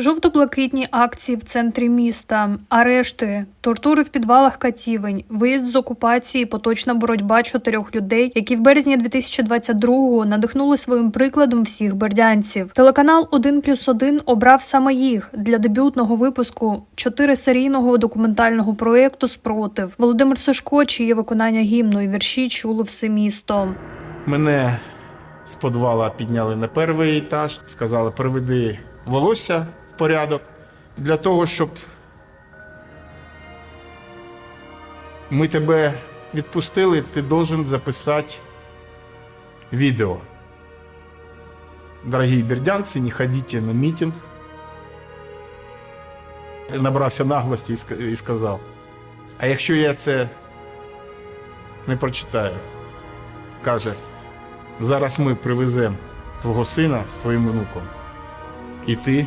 Жовто-блакитні акції в центрі міста, арешти, тортури в підвалах катівень, виїзд з окупації, поточна боротьба чотирьох людей, які в березні 2022-го надихнули своїм прикладом всіх бердянців. Телеканал 1 плюс 1 обрав саме їх для дебютного випуску чотирисерійного документального проєкту Спротив. Володимир Сушко, чиє виконання гімну і вірші чуло все місто. Мене з підвала підняли на перший етаж, сказали, приведи волосся порядок для того, щоб ми тебе відпустили, ти должен записати відео. Дорогі бердянці, не ходіть на мітинг. Набрався наглості і сказав: а якщо я це не прочитаю, каже, зараз ми привеземо твого сина з твоїм внуком. І ти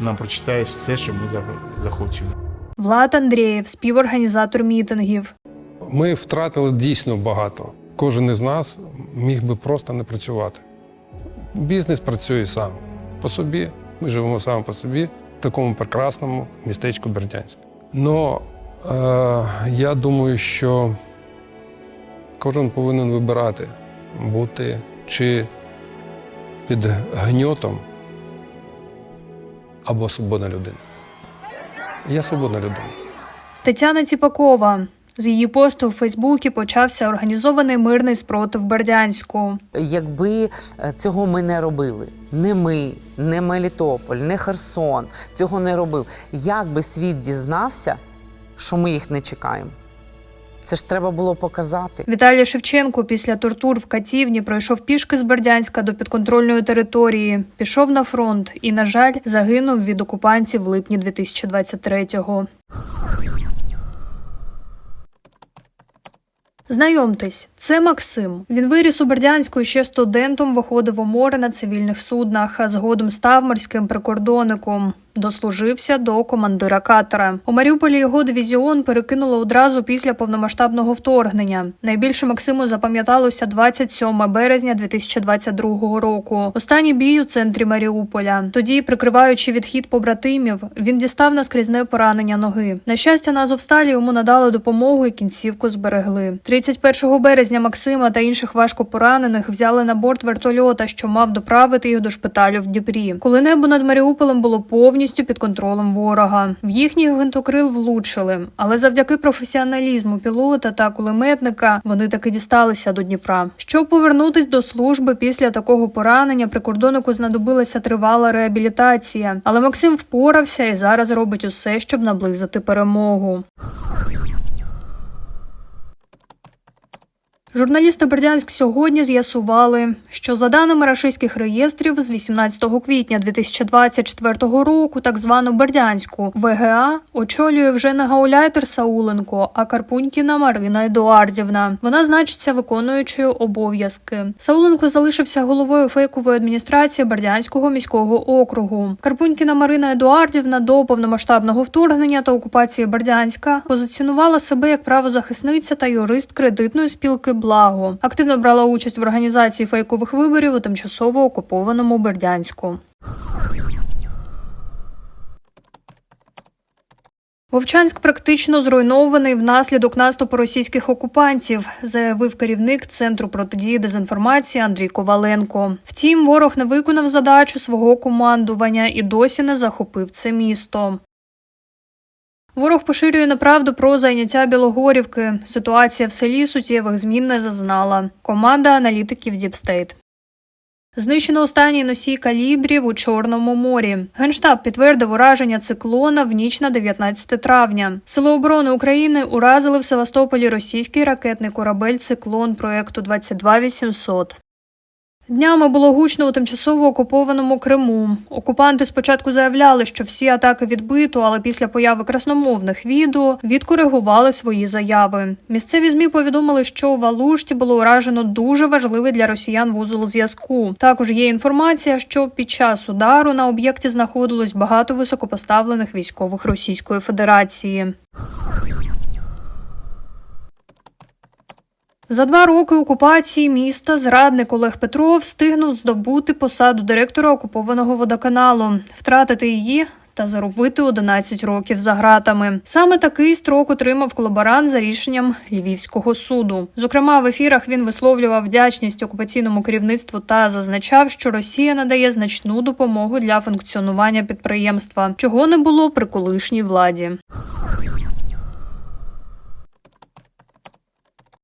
нам прочитаєш все, що ми захочемо. Влад Андрієв, співорганізатор мітингів. Ми втратили дійсно багато. Кожен із нас міг би просто не працювати. Бізнес працює сам по собі. Ми живемо саме по собі в такому прекрасному містечку Бердянськ. Но е, я думаю, що кожен повинен вибирати бути чи під гньотом або свободна людина. Я свободна людина. Тетяна Ціпакова. З її посту у Фейсбуці почався організований мирний спротив Бердянську. Якби е, цього ми не робили, не ми, не Мелітополь, не Херсон цього не робив. Як би світ дізнався, що ми їх не чекаємо? Це ж треба було показати. Віталій Шевченко після тортур в Катівні пройшов пішки з Бердянська до підконтрольної території, пішов на фронт і, на жаль, загинув від окупантів в липні 2023-го. Знайомтесь, це Максим. Він виріс у Бердянську і ще студентом виходив у море на цивільних суднах, а згодом став морським прикордонником. Дослужився до командира катера. У Маріуполі його дивізіон перекинуло одразу після повномасштабного вторгнення. Найбільше Максиму запам'яталося 27 березня 2022 року. Останній бій у центрі Маріуполя. Тоді, прикриваючи відхід побратимів, він дістав наскрізне поранення ноги. На щастя, на Азовсталі йому надали допомогу і кінцівку зберегли. 31 березня Максима та інших важко поранених взяли на борт вертольота, що мав доправити їх до шпиталю в Дніпрі. Коли небо над Маріуполем було повністю під контролем ворога. В їхній гвинтокрил влучили, але завдяки професіоналізму пілота та кулеметника вони таки дісталися до Дніпра. Щоб повернутись до служби після такого поранення, прикордоннику знадобилася тривала реабілітація. Але Максим впорався і зараз робить усе, щоб наблизити перемогу. Журналісти Бердянськ сьогодні з'ясували, що за даними рашистських реєстрів, з 18 квітня 2024 року так звану Бердянську ВГА очолює вже не гауляйтер Сауленко, а Карпунькіна Марина Едуардівна. Вона значиться виконуючою обов'язки. Сауленко залишився головою фейкової адміністрації Бердянського міського округу. Карпунькіна Марина Едуардівна до повномасштабного вторгнення та окупації Бердянська позиціонувала себе як правозахисниця та юрист кредитної спілки Благо. Активно брала участь в організації фейкових виборів у тимчасово окупованому Бердянську. Вовчанськ практично зруйнований внаслідок наступу російських окупантів, заявив керівник центру протидії дезінформації Андрій Коваленко. Втім, ворог не виконав задачу свого командування і досі не захопив це місто. Ворог поширює неправду про зайняття Білогорівки. Ситуація в селі суттєвих змін не зазнала. Команда аналітиків Діпстейт. Знищено останній носій калібрів у Чорному морі. Генштаб підтвердив ураження циклона в ніч на 19 травня. Сили оборони України уразили в Севастополі російський ракетний корабель Циклон проекту 22800. Днями було гучно у тимчасово окупованому Криму. Окупанти спочатку заявляли, що всі атаки відбито, але після появи красномовних відео відкоригували свої заяви. Місцеві змі повідомили, що у Валушті було уражено дуже важливий для росіян вузол зв'язку. Також є інформація, що під час удару на об'єкті знаходилось багато високопоставлених військових Російської Федерації. За два роки окупації міста зрадник Олег Петров встигнув здобути посаду директора окупованого водоканалу, втратити її. Та заробити 11 років за ґратами. Саме такий строк отримав колаборант за рішенням Львівського суду. Зокрема, в ефірах він висловлював вдячність окупаційному керівництву та зазначав, що Росія надає значну допомогу для функціонування підприємства, чого не було при колишній владі.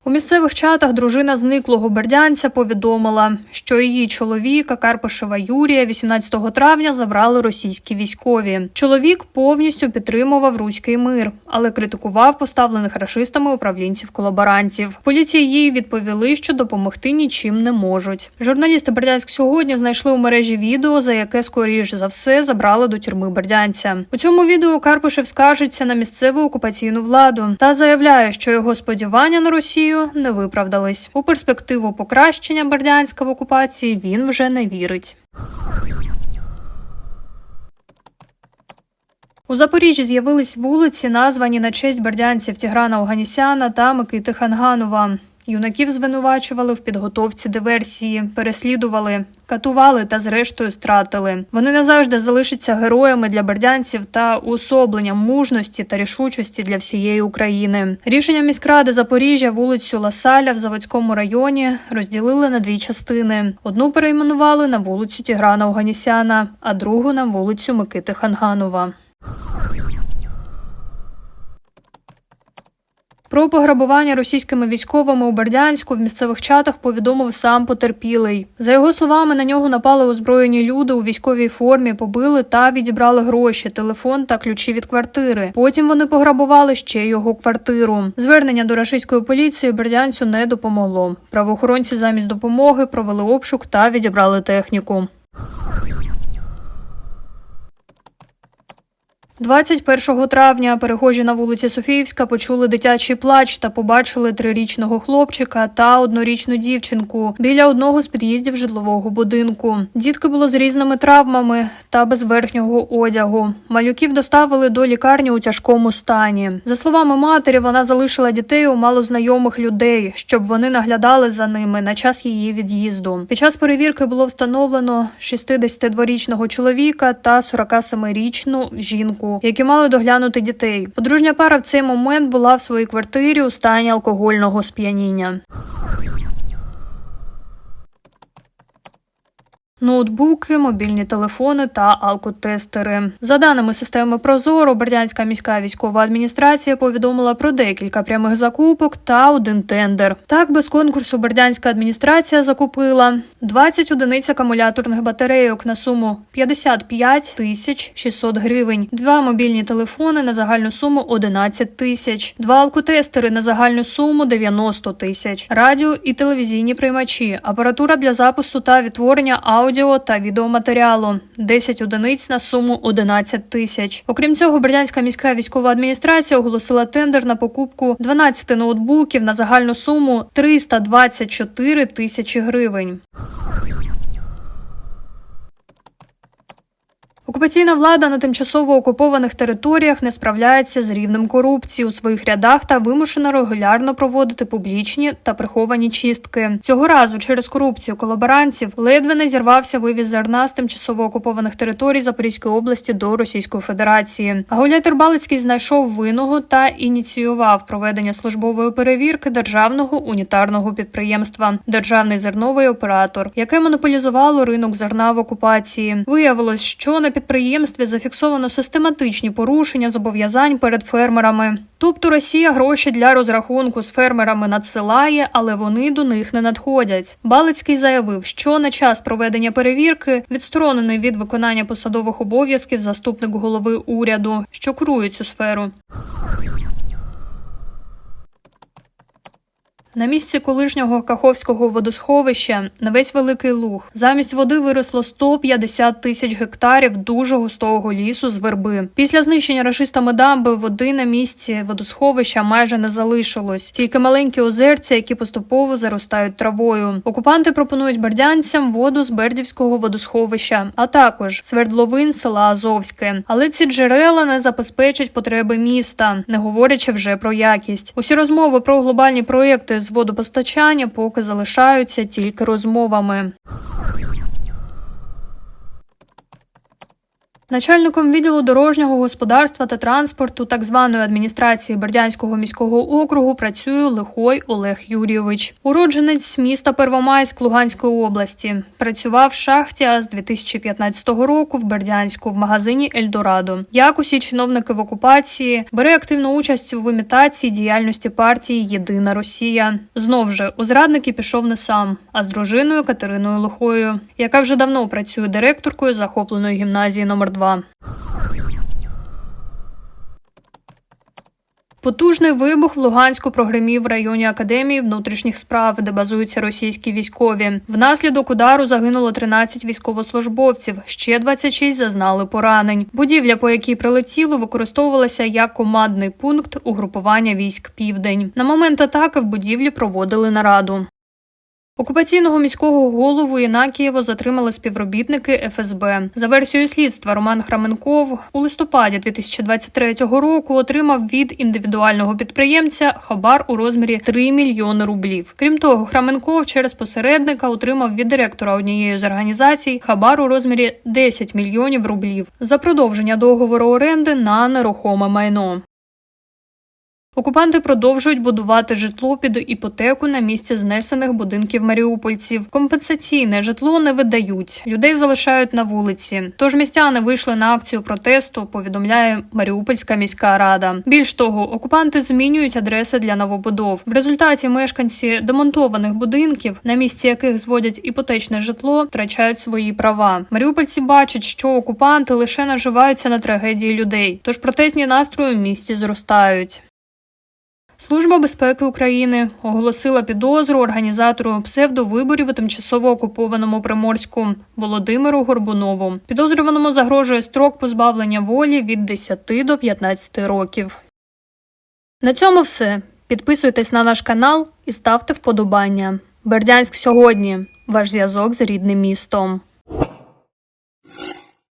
У місцевих чатах дружина зниклого бердянця повідомила, що її чоловіка Карпишева Юрія 18 травня забрали російські військові. Чоловік повністю підтримував руський мир, але критикував поставлених рашистами управлінців колаборантів. Поліції їй відповіли, що допомогти нічим не можуть. Журналісти Бердянськ сьогодні знайшли у мережі відео, за яке скоріш за все забрали до тюрми бердянця. У цьому відео Карпишев скаржиться на місцеву окупаційну владу та заявляє, що його сподівання на Росію не виправдались. У перспективу покращення Бердянська в окупації він вже не вірить. У Запоріжжі з'явились вулиці, названі на честь бердянців Тіграна Оганісяна та Микити Ханганова. Юнаків звинувачували в підготовці диверсії, переслідували, катували та зрештою стратили. Вони назавжди залишаться героями для бердянців та уособленням мужності та рішучості для всієї України. Рішення міськради Запоріжжя вулицю Ласаля в Заводському районі розділили на дві частини: одну перейменували на вулицю Тіграна Оганісяна, а другу на вулицю Микити Ханганова. Про пограбування російськими військовими у Бердянську в місцевих чатах повідомив сам потерпілий. За його словами, на нього напали озброєні люди у військовій формі, побили та відібрали гроші, телефон та ключі від квартири. Потім вони пограбували ще його квартиру. Звернення до російської поліції Бердянцю не допомогло. Правоохоронці замість допомоги провели обшук та відібрали техніку. 21 травня перехожі на вулиці Софіївська почули дитячий плач та побачили трирічного хлопчика та однорічну дівчинку біля одного з під'їздів житлового будинку. Дітки було з різними травмами та без верхнього одягу. Малюків доставили до лікарні у тяжкому стані. За словами матері, вона залишила дітей у малознайомих людей, щоб вони наглядали за ними на час її від'їзду. Під час перевірки було встановлено 62-річного чоловіка та 47-річну жінку які мали доглянути дітей. Подружня пара в цей момент була в своїй квартирі у стані алкогольного сп'яніння. Ноутбуки, мобільні телефони та алкотестери. За даними системи Прозоро, Бердянська міська військова адміністрація повідомила про декілька прямих закупок та один тендер. Так, без конкурсу Бердянська адміністрація закупила 20 одиниць акумуляторних батарейок на суму 55 тисяч 600 гривень, два мобільні телефони на загальну суму 11 тисяч, два алкотестери на загальну суму 90 тисяч, радіо і телевізійні приймачі, апаратура для запису та відтворення аудіо аудіо та відеоматеріалу, 10 одиниць на суму 11 тисяч. Окрім цього, Бердянська міська військова адміністрація оголосила тендер на покупку 12 ноутбуків на загальну суму 324 тисячі гривень. Окупаційна влада на тимчасово окупованих територіях не справляється з рівнем корупції у своїх рядах та вимушена регулярно проводити публічні та приховані чистки. Цього разу через корупцію колаборантів ледве не зірвався вивіз зерна з тимчасово окупованих територій Запорізької області до Російської Федерації. Гауляй Балицький знайшов винного та ініціював проведення службової перевірки державного унітарного підприємства Державний зерновий оператор, яке монополізувало ринок зерна в окупації. Виявилось, що на підприємстві зафіксовано систематичні порушення зобов'язань перед фермерами. Тобто Росія гроші для розрахунку з фермерами надсилає, але вони до них не надходять. Балицький заявив, що на час проведення перевірки відсторонений від виконання посадових обов'язків заступник голови уряду, що курує цю сферу. На місці колишнього Каховського водосховища на весь великий луг замість води виросло 150 тисяч гектарів дуже густого лісу з верби. Після знищення рашистами дамби води на місці водосховища майже не залишилось, тільки маленькі озерця, які поступово заростають травою. Окупанти пропонують бердянцям воду з Бердівського водосховища, а також свердловин села Азовське. Але ці джерела не забезпечать потреби міста, не говорячи вже про якість. Усі розмови про глобальні проекти з водопостачання поки залишаються тільки розмовами. Начальником відділу дорожнього господарства та транспорту так званої адміністрації Бердянського міського округу працює Лихой Олег Юрійович, уродженець міста Первомайськ Луганської області. Працював в шахті а з 2015 року в Бердянську в магазині Ельдорадо. Як усі чиновники в окупації бере активну участь в імітації діяльності партії Єдина Росія. Знов же у зрадники пішов не сам, а з дружиною Катериною Лихою, яка вже давно працює директоркою захопленої гімназії номер 2 Потужний вибух в Луганську прогремів в районі академії внутрішніх справ, де базуються російські військові. Внаслідок удару загинуло 13 військовослужбовців. Ще 26 зазнали поранень. Будівля, по якій прилетіло, використовувалася як командний пункт угрупування військ Південь. На момент атаки в будівлі проводили нараду. Окупаційного міського голову Єнакієво затримали співробітники ФСБ. За версією слідства, Роман Храменков у листопаді 2023 року отримав від індивідуального підприємця хабар у розмірі 3 мільйони рублів. Крім того, Храменков через посередника отримав від директора однієї з організацій хабар у розмірі 10 мільйонів рублів за продовження договору оренди на нерухоме майно. Окупанти продовжують будувати житло під іпотеку на місці знесених будинків маріупольців. Компенсаційне житло не видають. Людей залишають на вулиці. Тож містяни вийшли на акцію протесту. Повідомляє Маріупольська міська рада. Більш того, окупанти змінюють адреси для новобудов. В результаті мешканці демонтованих будинків, на місці яких зводять іпотечне житло, втрачають свої права. Маріупольці бачать, що окупанти лише наживаються на трагедії людей. Тож протестні настрої в місті зростають. Служба безпеки України оголосила підозру організатору псевдовиборів у тимчасово окупованому Приморську Володимиру Горбунову. Підозрюваному загрожує строк позбавлення волі від 10 до 15 років. На цьому все. Підписуйтесь на наш канал і ставте вподобання. Бердянськ сьогодні. Ваш зв'язок з рідним містом.